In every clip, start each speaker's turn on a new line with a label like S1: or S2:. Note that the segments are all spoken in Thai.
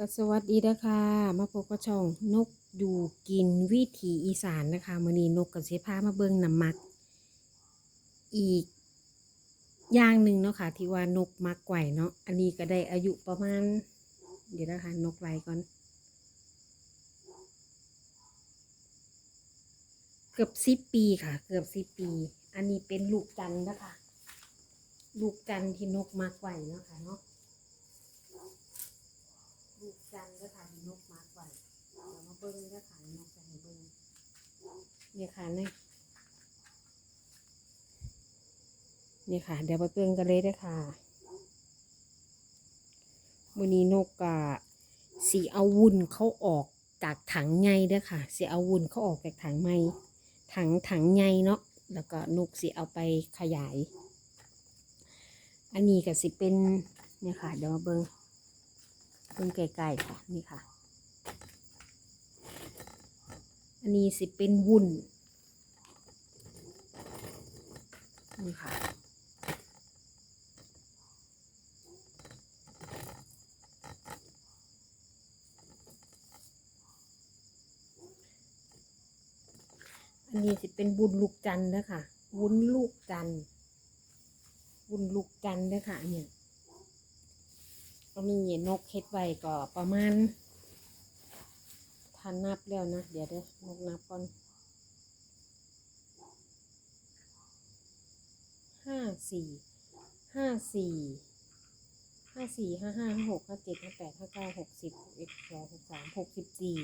S1: ก็สวัสดีนะคะมาพบกับช่องนกอยู่กินวิถีอีสานนะคะมื้อนี้นกกับเสพามาเบิ่งน้ำมัก อีกอย่างหนึ่งเนาะค่ะที่ว่านกมักไก่เนาะอันนี้ก็ได้อายุประมาณ เดี๋ยวนะคะนกไล่ก่อน เกือบสิบปีค่ะ เกือบสิบปี อันนี้เป็นลูกจันนะคะ ลูกจันที่นกมักไก่เนาะค่ะเนาะ ลูกจันทร์ก็ถ่ายนกมาไว้เดี๋ยวมาเบิ้งก็ถ่ายนกจะให้เบิ้งเนี่ยค่ะนี่เนี่ยค่ะ เดี๋ยวไปเบิ้งกันเลยเด้ค่ะวันนี้นกกะสีเอาวุ้นเขาออกจากถังไงเด้อค่ะสีเอาวุ้นเขาออกจากถังไม้ถังถังไงเนาะแล้วก็นกสีเอาไปขยาย อันนี้ก็สิเป็นเนี่ยค่ะ เดี๋ยวมาเบิ้งเพิ่งไกลๆค่ะนี่ค่ะ อันนี้สิเป็นวุ้นนี่ค่ะอันนี้สิเป็นบุญลูกจันนะคะวุ้นลูกจันวุ้นลูกจันนะคะเนี่ยก็มีนกเฮ็ดไว้ก็ประมาณ ทันนับแล้วนะ เดี๋ยวเด้อนกนับก่อนห้าสี่ห้าสี่ห้าสี่ห้าห้าห้าหกห้าเจ็ดห้าแปดห้าเก้าหกสิบหกเอ็ดสองหกสามหกสิบสี่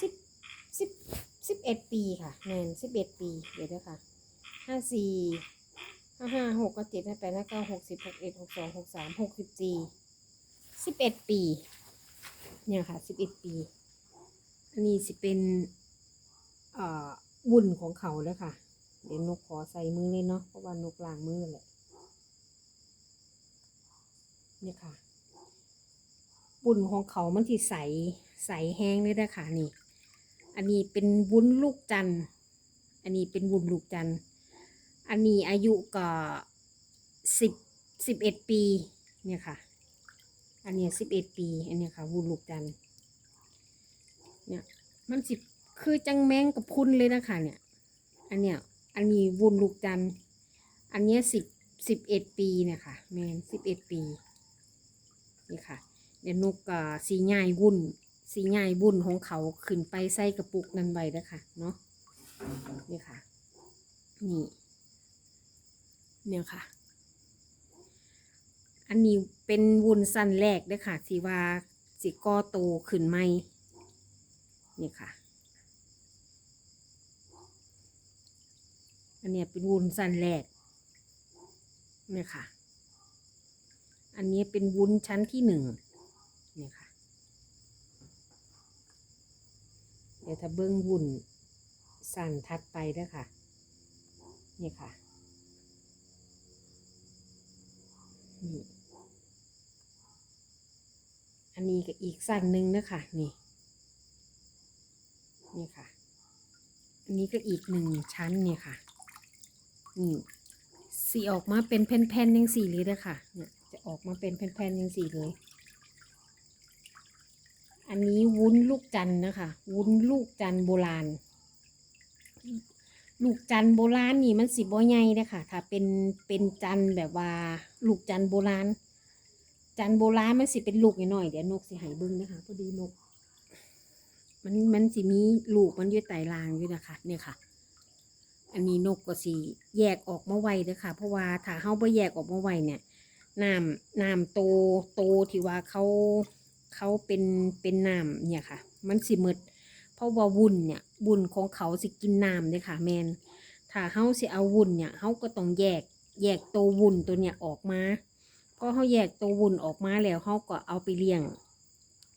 S1: สิบสิบสิบเอ็ดปีค่ะแมนสิบเอ็ดปี เดี๋ยวเด้อค่ะห้าสี่ห้าห้าหกเจ็ดห้าแปดห้าเก้าหกสิบหกเอ็ดหกสองหกสามหกสิบสี่สิบเอ็ดปี เนี่ยค่ะสิบเอ็ดปี อันนี้สิเป็นวุ่นของเขาเลยค่ะ เดี๋ยวนกขอใส่มือเลยเนาะเพราะว่านกล้างมือแหละเนี่ยค่ะบุญของเขามันที่ใสใสแห้งเลยนะค่ะนี่ อันนี้เป็นวุ้นลูกจันทร์อันนี้เป็นวุ้นลูกจันทร์อันนี้อายุก็สิบสิบเอ็ดปีเนี่ยค่ะ อันเนี้ยสิบเอ็ดปี อันเนี้ยค่ะวุ้นลูกจันทร์ เนี่ย มันสิคือจังแมงกับพุนเลยนะคะเนี่ย อันเนี้ย อันนี้วุ้นลูกจัน อันเนี้ยสิบสิบเอ็ดปีเนี่ยค่ะ แมนสิบเอ็ดปี นี่ค่ะ เดี๋ยวนกอ่าสีง่ายวุ้นสีง่ายวุ้นของเขาขึ้นไปใส่กระปุกนั้นไว้แล้วค่ะเนาะ นี่ค่ะ นี่ เนี่ยค่ะ อันนี้เป็นวุ้นสั้นแรกเด้อค่ะที่ว่าสิก่อโตขึ้นไหม นี่ค่ะ อันนี้เป็นวุ้นสั้นแรกนี่ค่ะ อันนี้เป็นวุ้นชั้นที่หนึ่งนี่ค่ะ เดี๋ยวถ้าเบิ้องวุ้นสั้นทัดไปด้อค่ะ นี่ค่ะ นี่ อันนี้ก็อีกสั้นหนึ่งนะคะนี่ นี่ค่ะ อันนี้ก็อีกหนึ่งชั้นเนี่ยค่ะ นี่สีออกมาเป็นแผ่นๆยังสีเลยเด้อค่ะ เนี่ยจะออกมาเป็นแผ่นๆยังสีเลย อันนี้วุ้นลูกจันนะคะ วุ้นลูกจันโบราณ ลูกจันโบราณนี่มันสิบ่ใหญ่เด้อค่ะ ถ้าเป็นเป็นจันแบบว่าลูกจันโบราณจันโบราณมันสิเป็นลูกน้อยเดี๋ยวนกสิหายบิ้งนะคะพอดีนก มันมันสิมีลูกมันอยู่ไตรางอยู่นะคะเนี่ยค่ะ อันนี้นกก็สิแยกออกมาไว้เด้อค่ะ เพราะว่าถ้าเฮาบ่แยกออกมาไว้เนี่ยน้ำน้ำโตโตที่ว่าเขาเขาเป็นเป็นน้ำเนี่ยค่ะ มันสิหมดเพราะว่าวุ้นเนี่ยวุ้นของเขาสิกินน้ำเลยค่ะ แมนถ้าเฮาสิเอาวุ้นเนี่ยเฮาก็ต้องแยกแยกตัววุ้นตัวเนี่ยออกมาพอเฮาแยกตัววุ้นออกมาแล้วเฮาก็เอาไปเลี้ยง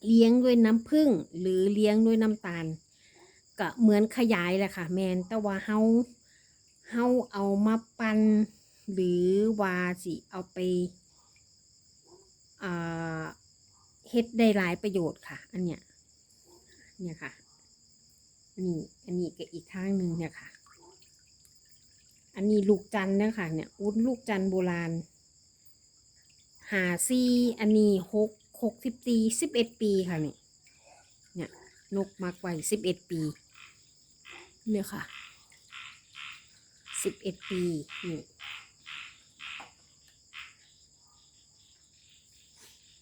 S1: เลี้ยงด้วยน้ำผึ้งหรือเลี้ยงด้วยน้ำตาล ก็เหมือนขยายแหละค่ะ แมนแต่ว่าเฮาเฮาเอามาปั่นหรือว่าสิเอาไปเฮ็ดได้หลายประโยชน์ค่ะ อันเนี้ยเนี่ยค่ะนี่อันนี้ก็อีกข้างหนึ่งเนี่ยค่ะ อันนี้ลูกจันเนี่ยค่ะเนี่ย อุ้นลูกจันโบราณหาซี่อันนี้หก หกสิบปีสิบเอ็ดปีค่ะนี่เนี่ยนกมากไว้สิบเอ็ดปี เนี่ยค่ะสิบเอ็ดปีนี่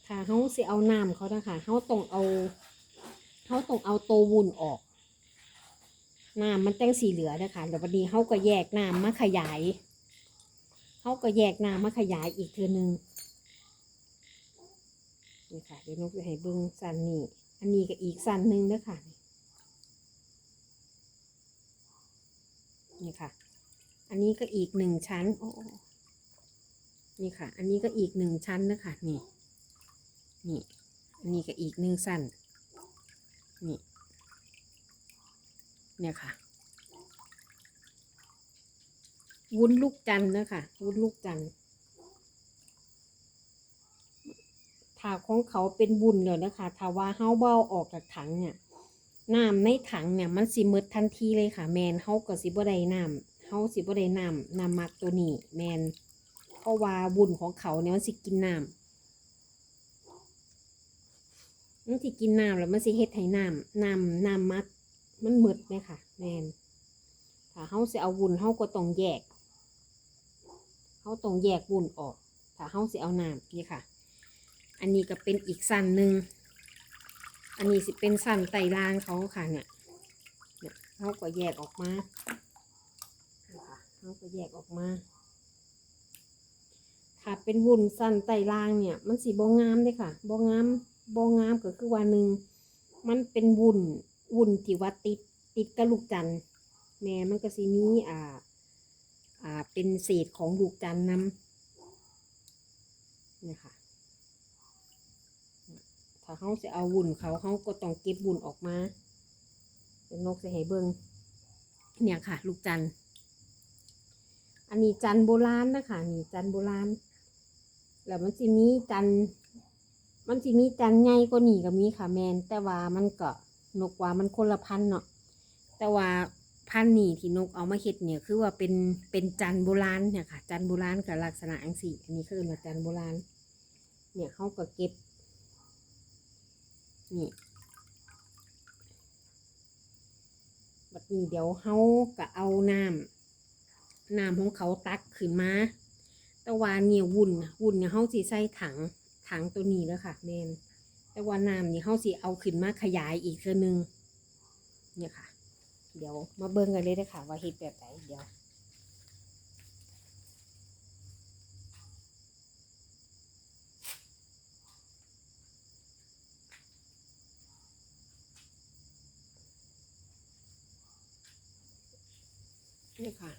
S1: ถ้าเขาสิเอาน้ำเขานะคะเขาต้องเอาเขาต้องเอาโตววุ้นออกน้ำมันแต้งสีเหลือนะคะเดี๋ยววันนี้เขาก็แยกน้ำมาขยายเขาก็แยกน้ำมาขยายอีกทือนึง นี่ค่ะ เดี๋ยวนกจะให้เบิ้งสันนี่ อันนี้ก็อีกสันหนึ่งเด้อค่ะ นี่ค่ะ อันนี้ก็อีกหนึ่งชั้น โอ้นี่ค่ะ อันนี้ก็อีกหนึ่งชั้นนะคะ นี่ นี่ อันนี้ก็อีกหนึ่งสั้น นี่ เนี่ยค่ะ วุ้นลูกจันนะคะ วุ้นลูกจันทร์ ถ้าของเขาเป็นบุญเลยนะคะถ้าว่าเฮาเบ้าออกจากถังเนี่ยน้ำในถังเนี่ยมันสิหมดทันทีเลยค่ะ แมนเฮาก็สิบ่ได้น้ำเฮาสิบ่ได้น้ำน้ำมักตัวนี้ แมนเพราะว่าบุญของเขาเนี่ยมันสิกินน้ำมันสิกินน้ำแล้วมันสิเฮ็ดให้น้ำน้ำน้ำมัดมันหมดไหมค่ะ แมนถ้าเฮาสิเอาวุ้นเฮาก็ต้องแยกเฮาต้องแยกวุ้นออก ถ้าเฮาสิเอาน้ำนี่ค่ะ อันนี้ก็เป็นอีกสั้นหนึ่ง อันนี้สิเป็นสั้นไต่ล่างเขาค่ะเนี่ยเนี่ยเฮาก็แยกออกมาเฮาก็แยกออกมาถ้าเป็นวุ้นสั้นไต่ล่างเนี่ย มันสีบงงามเลยค่ะบงงามบงงามก็คือว่าหนึ่งมันเป็นวุ้นวุ้นที่ว่าติดติดกับลูกจันทร์แม่มันก็สีนี้อ่า อ่าเป็นเศษของลูกจันทร์นำเนี่ยค่ะ ถ้าเขาจะเอาวุ้นเขาเขาก็ต้องเก็บวุ้นออกมาเป็นนกจะให้เบิงเนี่ยค่ะ ลูกจันอันนี้จันโบราณนะคะนี่จันโบราณแล้วมันสิมีจันมันสิมีจันใหญ่กว่านี่ก็มีค่ะแมนแต่ว่ามันก็นกว่ามันคนละพันเนาะแต่ว่าพันธุ์นี่ที่นกเอามาเฮ็ดเนี่ยคือว่าเป็นเป็นจันโบราณเนี่ยค่ะ จันโบราณกับลักษณะอังสีอันนี้คือว่าจันโบราณ เนี่ยเขาก็เก็บ นี่บัดนี้เดี๋ยวเขาก็เอาน้ำน้ำของเขาตักขึ้นมาแต่ว่าเนี่ยวุ่นวุ่นเนี่ยเฮาสิใส่ถังถังตัวนี้แล้วค่ะแมนแต่ว่าน้ำนี่เฮาสิเอาขึ้นมาขยายอีกเทื่อนึงเนี่ยค่ะ เดี๋ยวมาเบิ่งกันเลยเด้อค่ะว่าเฮ็ดแบบไหนเดี๋ยว นี่ค่ะ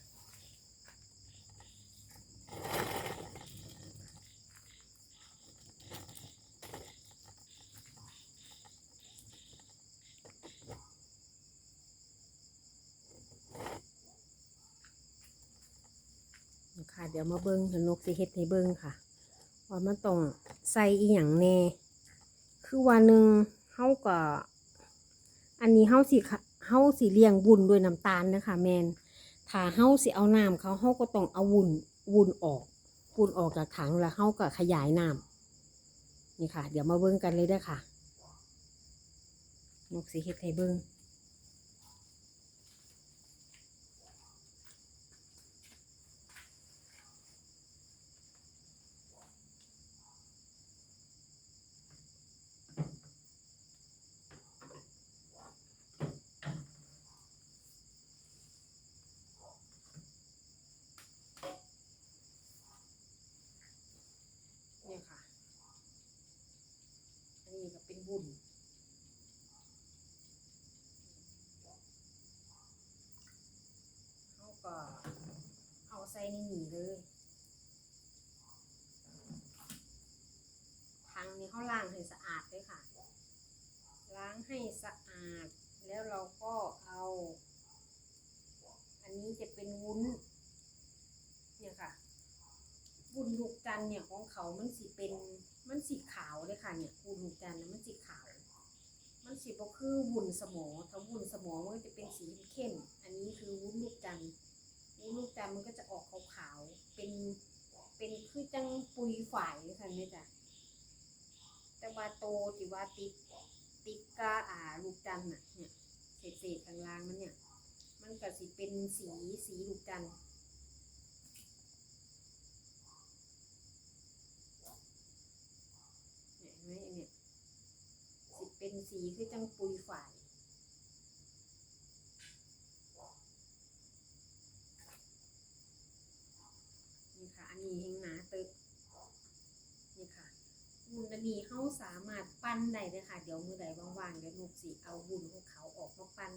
S1: ค่ะ เดี๋ยวมาเบิ้งเดี๋ยวนกสิเฮ็ดให้เบิ้งค่ะ ว่ามันต้องใส่อีหยังแน่ คือว่าหนึ่งเฮาก็อันนี้เฮาสิค่ะเฮาสิเลี้ยงวุ้นด้วยน้ำตาลนะคะ แมน ถ้าเฮาสิเอาน้ำเขาเฮาก็ต้องเอาวุ้นวุ้นออกวุ้นออกจากถังแล้วเฮาก็ขยายน้ำนี่ค่ะ เดี๋ยวมาเบิ้งกันเลยได้ค่ะนกสีเฮ็ดให้เบิ้ง เนี่ยค่ะ อันนี้ก็เป็นบุญเขาก็เอา ใส่ในหนีเลยทางนี้เขาล้างให้สะอาดเลยค่ะ ล้างให้สะอาด แล้วเราก็เอา อันนี้จะเป็นวุ้น เนี่ยค่ะบุญลูกจันเนี่ยของเขามันสีเป็นมันสีขาวเลยค่ะเนี่ยบุญลูกจันนะมันสีขาว มันสีก็คือวุ้นสมอถ้าวุ้นสมอมันจะเป็นสีเข้ม อันนี้คือวุ้นลูกจันทร์วุ้น ลูกจันมันก็จะออกขาวๆ เป็น เป็นคือจังปุยฝ่ายค่ะเนี่จ้ะ แต่ว่าโตที่ว่าติดติดกาอ่าลูกจันน่ะเนี่ยเศษเศษๆข้างล่างมันเนี่ย มันก็สิเป็นสีสีลูกจันเนี่ยเห็นไหมอันเนี่ยสิเป็นสีคือจังปุยฝ่าย นี่ค่ะ อันนี้เฮงหนาตึก นี่ค่ะบุญอั นี้เขาสามารถปั้นได้เลยค่ะ เดี๋ยวมือใดว่างๆเดี๋ยวนุกสิเอาบุญของเขาออกมาปั้น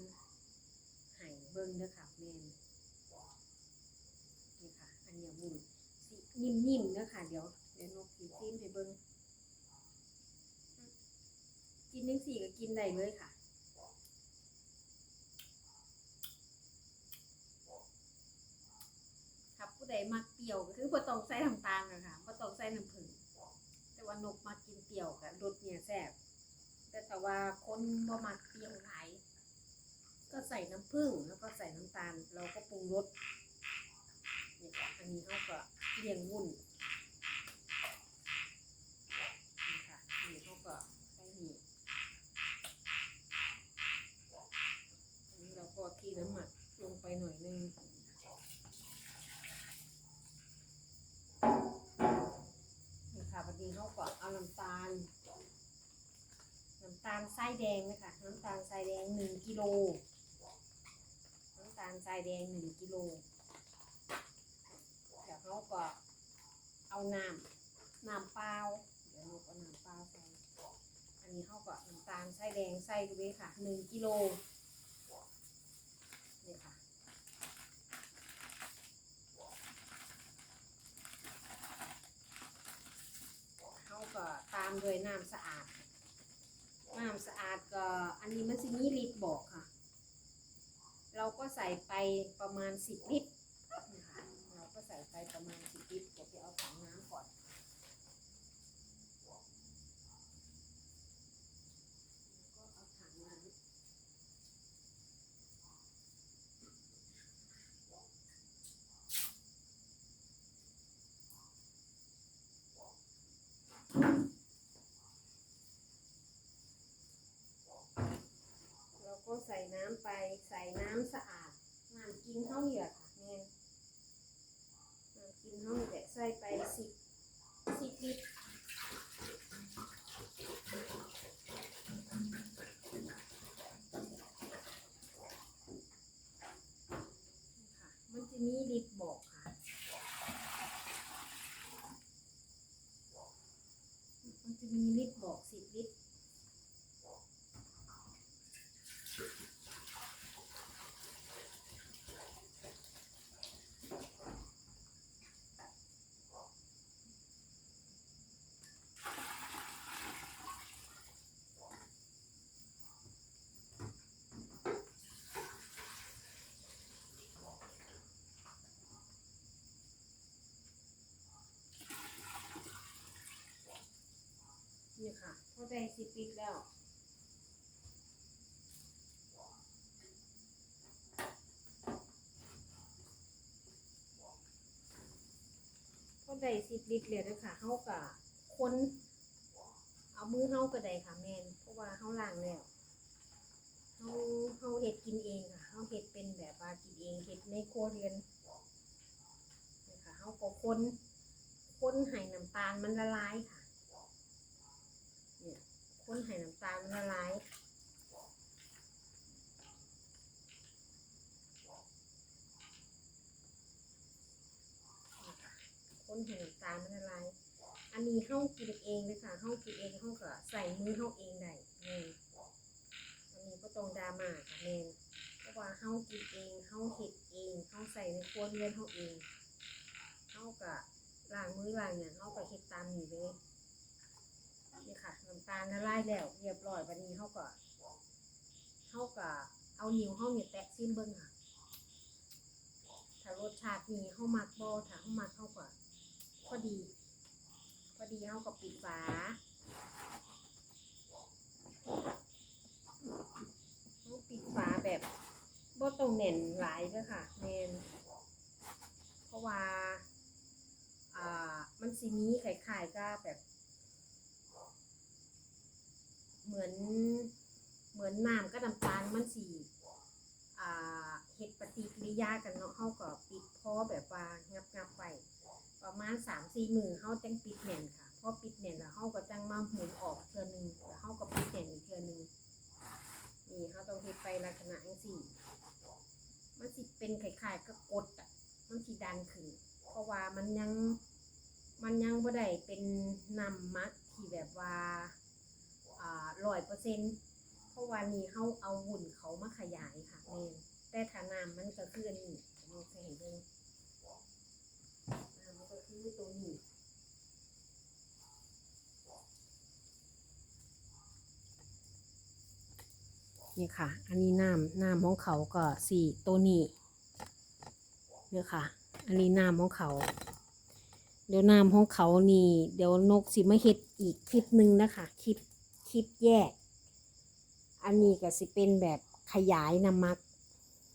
S1: ให้เบิ้งเด้อค่ะแม่นนี่ค่ะ อันเนี้ยบุญสินิ่มๆเด้อค่ะ เดี๋ยวเดี๋ยวนกสิซิมให้เบิ้งกินทั้งสี่ก็กินได้เลยค่ะครับผู้ใดมักเปรี้ยวก็คือบ่ต้องใส่น้ำตาลนะคะบ่ต้องใส่น้ำผึ้ง แต่ว่านกมากินเปรี้ยวกับรสเนี่ยแซ่บแต่ถ้าว่าคนบ่มักเปรี้ยวหลายก็ใส่น้ำผึ้งแล้วก็ใส่น้ำตาล เราก็ปรุงรสนี่ค่ะอันนี้เขาก็เลียงวุ่นนี่ค่ะอันนี้เขาก็ใส่นี่อันนี้เราก็ที่น้ำหมักลงไปหน่อยนึง นี่ค่ะพอดี เอาน้ำตาล น้ำตาลทรายแดงนะคะ น้ำตาลทรายแดงหนึ่งกิโล น้ำตาลทรายแดงหนึ่งกิโลเดี๋ยวเขาก็เอาน้ำน้ำเปล่าเดี๋ยวเราก็น้ำเปล่าใส่ อันนี้เขาก็น้ำตาลทรายแดงใส่ด้วยค่ะหนึ่งกิโลนี่ค่ะ เขาก็ตามด้วยน้ำสะอาด น้ำสะอาดก็อันนี้มันสิมีลิตรบอกค่ะ เราก็ใส่ไปประมาณสิบลิตรนะคะเราก็ใส่ไปประมาณสิบลิตรเดี๋ยวไปเอาถังน้ำก่อนแล้วก็เอาถังน้ำ เราก็ใส่ น้ำไปใส่น้ำสะอาดน้ำกินข้าวเหยียดค่ะแม่นน้ำกินข้าวเหนียวแหละใส่ไปสิบสิบลิตรค่ะมันจะมีลิตรบอกค่ะ มันจะมีลิตรบอกสิบลิตร นี่ ค่ะพอได้สิบลิตรแล้วพอได้สิบลิตรเลยนะคะเฮากะคนเอามือเฮาก็ได้ค่ะแมนเพราะว่าเฮาล้างแล้วเฮาเฮาเฮ็ดกินเองค่ะเฮาเฮ็ดเป็นแบบว่ากินเองเฮ็ดในครัวเรือนนี่ค่ะเฮาก็คนคนให้น้ำตาลมันละลายค่ะ คนให้น้ำตาลมันละลายคนให้น้ำตาลมันละลายอันนี้เฮากินเองเลยค่ะเฮากินเองเฮาก็ใส่มือเฮาเองได้แม่นอันนี้ก็ตรงดราม่าค่ะแมนเพราะว่าเฮากินเองเฮาเฮ็ดเองเฮาใส่ในครัวเรือนเฮาเองเฮาก็ล้างมือล้างหยังเฮาก็เฮ็ดตามนี้เลย นี่ค่ะน้ำตาลละลายแล้วเรียบร้อยวันนี้เขาก็เขาก็เอานิ้วเขาเนี่ยแตะซิมเบิ้งค่ะถ้ารสชาตินี้เขามักบ่ถ้าเขามักเขาก็พอดีพอดีเขาก็ปิดฝาเขาปิดฝาแบบบ่ต้องแน่นหลายเด้อค่ะแน่นเพราะว่า อ่า มันสิมีไข่ๆก็แบบ เหมือนเหมือนน้ำกับน้ำตาลมันสีอ่าเฮ็ดปฏิกิริยากันเนาะเฮาก็ปิดพอแบบว่างับงับไปประมาณ3-4มือเฮาจังปิดแน่นค่ะพอปิดแน่นแล้วเฮาก็จังมาหมุนออกเทือนึงแล้วเฮาก็ปิดแน่นอีกเทือนึงนี่เฮาต้องเฮ็ดไปลักษณะจังซี่มันสิเป็นคล้ายๆกับกดอะมันสิดันขึ้นเพราะว่ามันยังมันยังบ่ได้เป็นน้ำมักที่แบบว่า ร้อยเปอร์เซ็นเพราะว่านี่เฮาเอาหุ่นเขามาขยายค่ะแม่นแต่ถ้าน้ำมันก็คืออันนี้นี่ใส่ให้เบิ่งน้ำมันก็คือตัวนี้นี่ค่ะ อันนี้น้ำน้ำของเขาก็สี่ตัวนี้เนี่ยค่ะ อันนี้น้ำของเขา เดี๋ยวน้ำของเขานี่ เดี๋ยวนกสิมาเฮ็ดอีกคลิปหนึ่งนะคะ คลิปค ลิปแยก อันนี้ก็สิเป็นแบบขยายน้ำมัก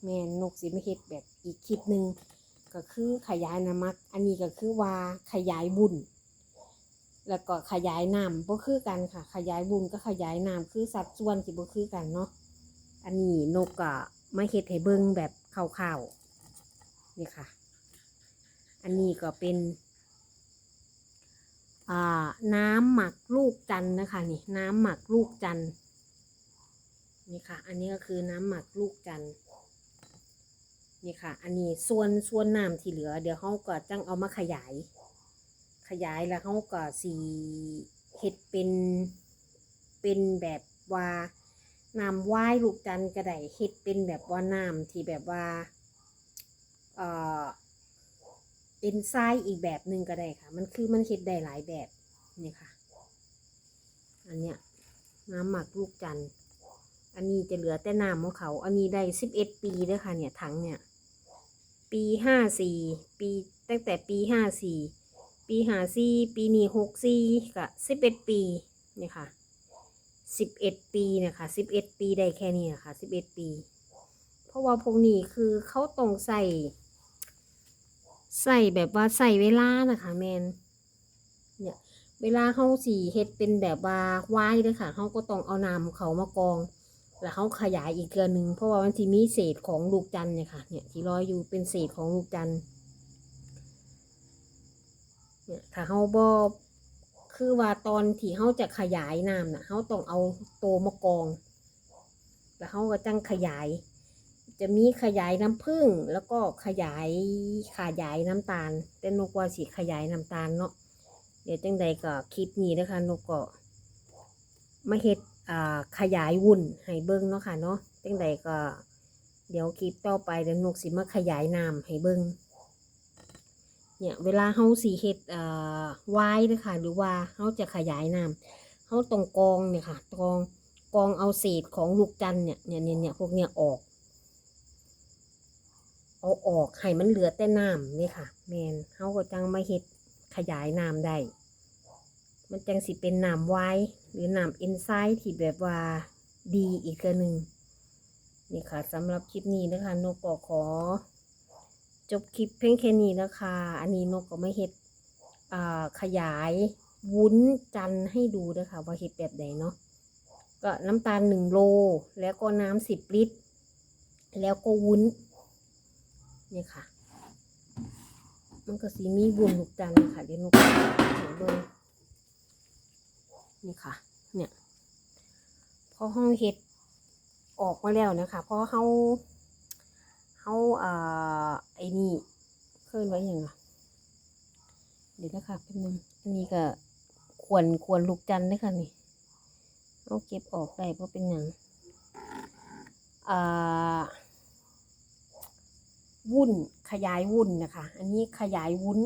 S1: แม่นนกสิมาเฮ็ดแบบอีกคลิปหนึ่งก็คือขยายน้ำมัก อันนี้ก็คือว่าขยายบุญแล้วก็ขยายน้ำบ่คือกันค่ะ ขยายบุญก็ขยายน้ำคือสัดส่วนสิบ่คือกันเนาะอันนี้นกก็มาเฮ็ดให้เบิ่งแบบคร่าวๆนี่ค่ะ อันนี้ก็เป็น น้ำหมักลูกจันนะคะนี่น้ำหมักลูกจันนี่ค่ะ อันนี้ก็คือน้ำหมักลูกจันนี่ค่ะ อันนี้ส่วนส่วนน้ำที่เหลือ เดี๋ยวเขาก็จังเอามาขยาย ขยายแล้วเขาก็สีเฮ็ดเป็นเป็นแบบว่าน้ำว่ายลูกจันทร์ก็ไดเฮ็ดเป็นแบบว่าน้ำที่แบบว่า เอ่อ เป็นทรายอีกแบบหนึ่งก็ได้ค่ะ มันคือมันเฮ็ดได้หลายแบบนี่ค่ะ อันเนี้ยน้ำหมักลูกจันทร์อันนี้จะเหลือแต่น้ำของเขา อันนี้ได้สิบเอ็ดปีเด้อค่ะ เนี่ยถังเนี่ย ปีห้าสี่ปีตั้งแต่ปีห้าสี่ปีห้าสี่ปีนี้หกสี่ก็สิบเอ็ดปีเนี่ยค่ะสิบเอ็ดปีนะคะสิบเอ็ดปีได้แค่นี้นะคะสิบเอ็ดปี เพราะว่าพวกนี้คือเขาต้องใส่ ใส่แบบว่าใส่เวลานะคะแมนเนี่ยเวลาเขาสีเฮ็ดเป็นแบบว่าว่ายเลยค่ะเขาก็ต้องเอาน้ำเขามากอง แล้วเขาขยายอีกเกือหนึ่งเพราะว่ามันจะมีเศษของลูกจันเนี่ยค่ะเนี่ยที่ลอยอยู่เป็นเศษของลูกจันเนี่ยถ้าเขาบอคือว่าตอนที่เขาจะขยายน้ำน่ะเขาต้องเอาโตมากอง แล้วเขาก็จังขยาย จะมีขยายน้ำผึ้งแล้วก็ขยายขยายน้ำตาล แต่นกว่าสิขยายน้ำตาลเนาะเดี๋ยวจังใดก็คลิปนี้นะคะนกก็มาเฮ็ดอ่าขยายวุ่นให้เบิ้งเนาะค่ะเนาะจังใดก็ เดี๋ยวคลิปต่อไปเดี๋ยวนกสิมาขยายน้ำให้เบิ้งเนี่ยเวลาเฮาสีเฮ็ดอ่อไว้เด้อค่ะหรือว่าเฮาจะขยายน้ำเฮาต้องกองเนี่ยค่ะกรองกองเอาเศษของลูกจันเนี่ยเนี่ยเนี่ยพวกเนี่ยออก เอาออกให้มันเหลือแต่น้ำนี่ค่ะแมนเฮาก็จังมาเฮ็ดขยายน้ำได้มันจังสิเป็นน้ำไว้หรือน้ำเอนไซม์ที่แบบว่าดีอีกเทื่อหนึ่งนี่ค่ะสำหรับคลิปนี้นะคะนกก็ขอ จบคลิปเพียงแค่นี้นะคะ อันนี้นกก็ไม่เฮ็ดอ่าขยายวุ้นจันให้ดูนะคะว่าเฮ็ดแบบใดเนาะก็น้ำตาลหนึ่งโล แล้วก็น้ำสิบลิตร แล้วก็วุ้น นี่ค่ะ มันก็สีมีวุ้นลูกจันนะคะเดี๋ยวนกเห็นเบิ่งนี่ค่ะ เนี่ยพอห้องเฮ็ดออกมาแล้วนะคะเพราะเขาเขาเอ่อไอ้นี่เคลื่อนไว้อย่างไรเดี๋ยวนะคะเป็นนึงอันนี้ก็ควรควรลูกจันทร์นะคะนี่เอาเก็บออกได้เพราะเป็นอย่างอ่า วุ้นขยายวุ้นนะคะ อันนี้ขยายวุ้น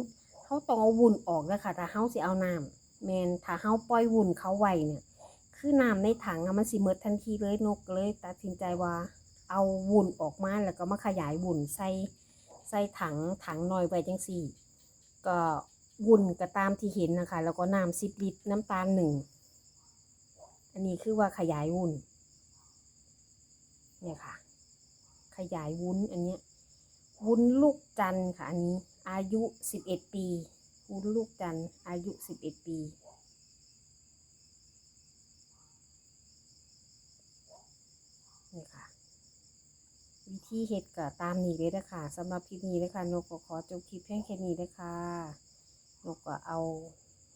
S1: เขาต้องเอาวุ้นออกนะคะแต่เขาสิเอาน้ำแมนถ้าเขาปล่อยวุ้นเขาไว้เนี่ย คือน้ำในถังอะมันสิเมิดทันทีเลยนกเลยตัดสินใจว่าเอาวุ้นออกมาแล้วก็มาขยายวุ้นใส่ใส่ถังถังน้อยไวจังสี่ก็วุ้นก็ตามที่เห็นนะคะ แล้วก็น้ำสิบลิตรน้ำตาลหนึ่งอันนี้คือว่าขยายวุ้นเนี่ยค่ะ ขยายวุ้นอันเนี้ย วุ้นลูกจันค่ะอันนี้ อายุสิบเอ็ดปีวุ้นลูกจันอายุสิบเอ็ดปี นี่ค่ะ วิธีเฮ็ดก็ตามนี้เลยนะคะสำหรับคลิปนี้นะคะนกก็ขอจบคลิปเพียงแค่นี้นะคะนกก็เอา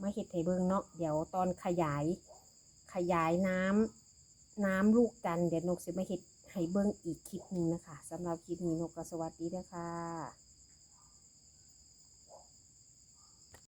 S1: มาเฮ็ดให้เบิ่งเนาะเดี๋ยวตอนขยาย ขยายน้ำน้ำลูกจันเดี๋ยวนกสิมาเฮ็ด ให้เบิ่งอีกคลิปหนึ่งนะคะสำหรับคลิปนี้นกก็สวัสดีนะคะ